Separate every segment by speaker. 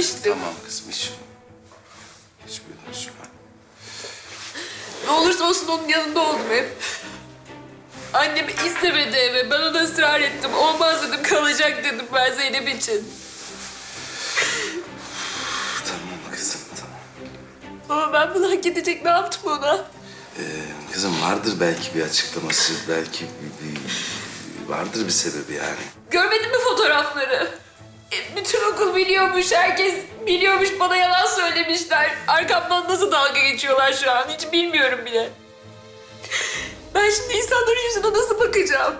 Speaker 1: vermiştim.
Speaker 2: Tamam kızım hiç. Hiç böyle üzülme.
Speaker 1: Ne olursa olsun onun yanında oldum hep. Annem istemedi eve. Ben ona ısrar ettim. Olmaz dedim, kalacak dedim ben Zeynep için.
Speaker 2: Tamam kızım tamam.
Speaker 1: Ama ben bunu hak edecek ne yaptım ona?
Speaker 2: Ee, kızım vardır belki bir açıklaması. Belki bir, bir- vardır bir sebebi yani.
Speaker 1: Görmedin mi fotoğrafları? E, bütün okul biliyormuş, herkes biliyormuş. Bana yalan söylemişler. Arkamdan nasıl dalga geçiyorlar şu an hiç bilmiyorum bile. Ben şimdi insanların yüzüne nasıl bakacağım?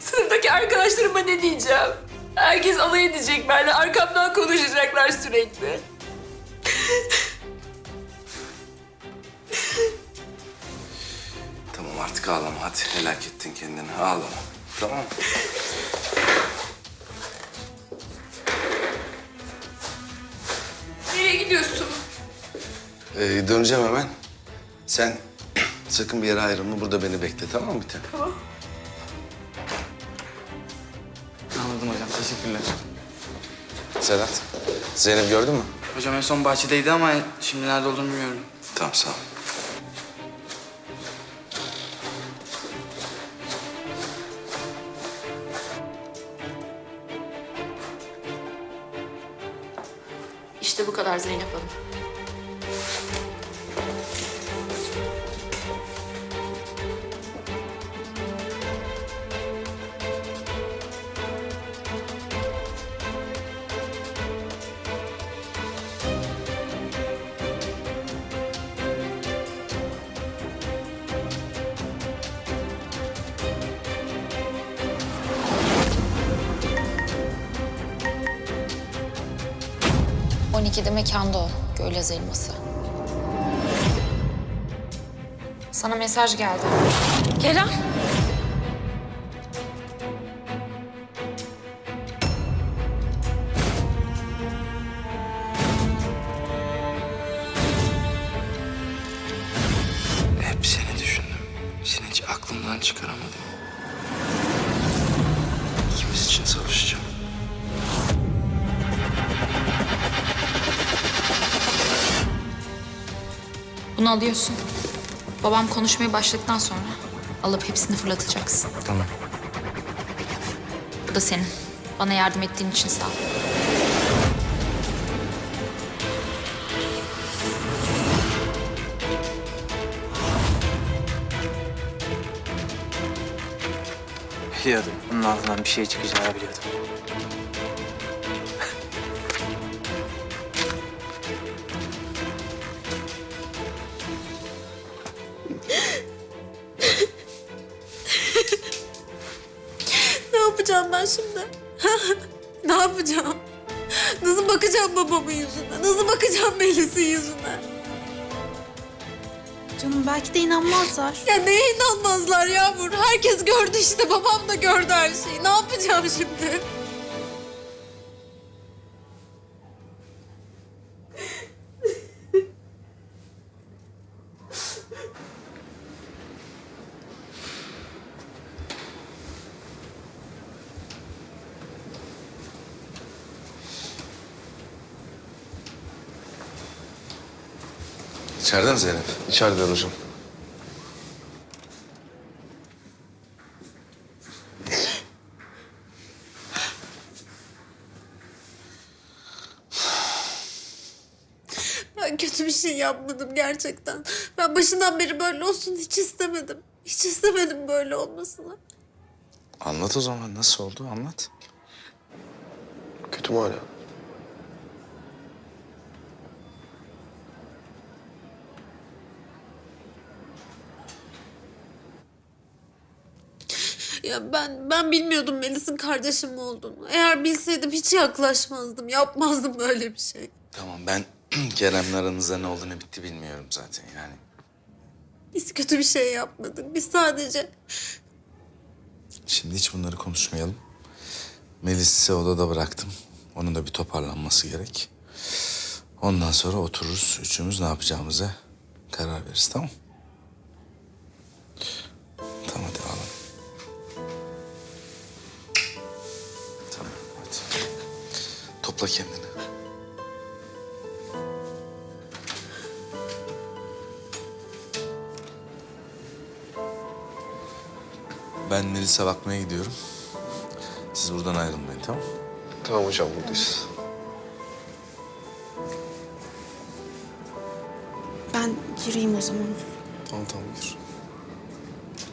Speaker 1: Sınıftaki arkadaşlarıma ne diyeceğim? Herkes alay edecek benimle, arkamdan konuşacaklar sürekli.
Speaker 2: Tamam artık ağlama hadi. Helak ettin kendini. Ağlama. Tamam?
Speaker 1: Gidiyorsun?
Speaker 2: Ee, döneceğim hemen. Sen sakın bir yere ayrılma. Burada beni bekle tamam mı bir tane?
Speaker 1: Tamam.
Speaker 3: Anladım hocam. Teşekkürler.
Speaker 2: Sedat. Zeynep gördün mü?
Speaker 3: Hocam en son bahçedeydi ama şimdi nerede olduğunu bilmiyorum.
Speaker 2: Tamam sağ ol.
Speaker 1: İşte bu kadar Zeynep Hanım.
Speaker 4: On 12'de mekanda o. Gölyaz elması. Sana mesaj geldi. Kerem. Bunu alıyorsun. Babam konuşmaya başladıktan sonra alıp hepsini fırlatacaksın.
Speaker 3: Tamam.
Speaker 4: Bu da senin. Bana yardım ettiğin için sağ ol.
Speaker 3: Biliyordum. Bunun altından bir şey çıkacağını biliyordum.
Speaker 5: Yapacağım ben şimdi? ne yapacağım? Nasıl bakacağım babamın yüzüne? Nasıl bakacağım Melis'in yüzüne?
Speaker 6: Canım belki de inanmazlar.
Speaker 5: Ya neye inanmazlar Yağmur? Herkes gördü işte. Babam da gördü her şeyi. Ne yapacağım şimdi?
Speaker 2: İçeride mi Zeynep? İçeride hocam.
Speaker 5: Ben kötü bir şey yapmadım gerçekten. Ben başından beri böyle olsun hiç istemedim. Hiç istemedim böyle olmasını.
Speaker 2: Anlat o zaman. Nasıl oldu? Anlat.
Speaker 7: Kötü mü hala?
Speaker 5: Ya ben ben bilmiyordum Melis'in kardeşim olduğunu. Eğer bilseydim hiç yaklaşmazdım. Yapmazdım böyle bir şey.
Speaker 2: Tamam ben Kerem'le aranızda ne olduğunu bitti bilmiyorum zaten yani.
Speaker 5: Biz kötü bir şey yapmadık. Biz sadece
Speaker 2: Şimdi hiç bunları konuşmayalım. Melis'i odada bıraktım. Onun da bir toparlanması gerek. Ondan sonra otururuz. Üçümüz ne yapacağımıza karar veririz tamam Tamam Topla kendini. Ben Melis'e bakmaya gidiyorum. Siz buradan ayrılmayın tamam mı?
Speaker 7: Tamam hocam buradayız.
Speaker 6: Ben gireyim o zaman.
Speaker 7: Tamam tamam gir.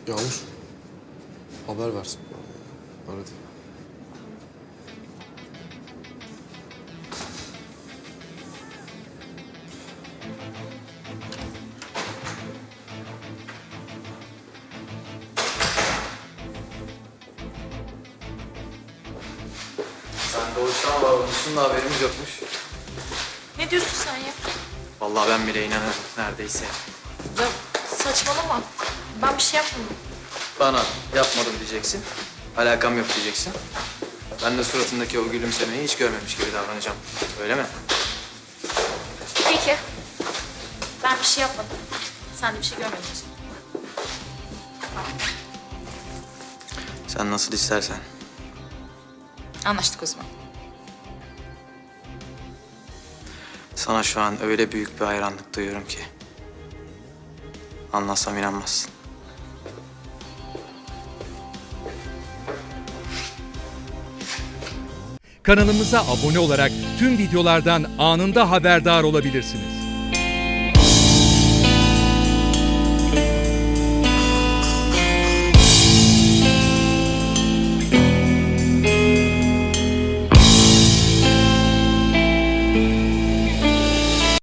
Speaker 7: Yağmur. Haber versin. Aradı.
Speaker 3: Sen doğuştan var olmuşsun da haberimiz yokmuş.
Speaker 4: Ne diyorsun sen ya?
Speaker 3: Vallahi ben bile inanırım neredeyse.
Speaker 4: Ya saçmalama. Ben bir şey yapmadım.
Speaker 3: Bana yapmadım diyeceksin. Alakam yok diyeceksin. Ben de suratındaki o gülümsemeyi hiç görmemiş gibi davranacağım. Öyle mi?
Speaker 4: Peki. Ben bir şey yapmadım. Sen de bir şey görmedin.
Speaker 3: Sen nasıl istersen.
Speaker 4: Anlaştık o zaman.
Speaker 3: Sana şu an öyle büyük bir hayranlık duyuyorum ki. Anlatsam inanmazsın.
Speaker 8: Kanalımıza abone olarak tüm videolardan anında haberdar olabilirsiniz.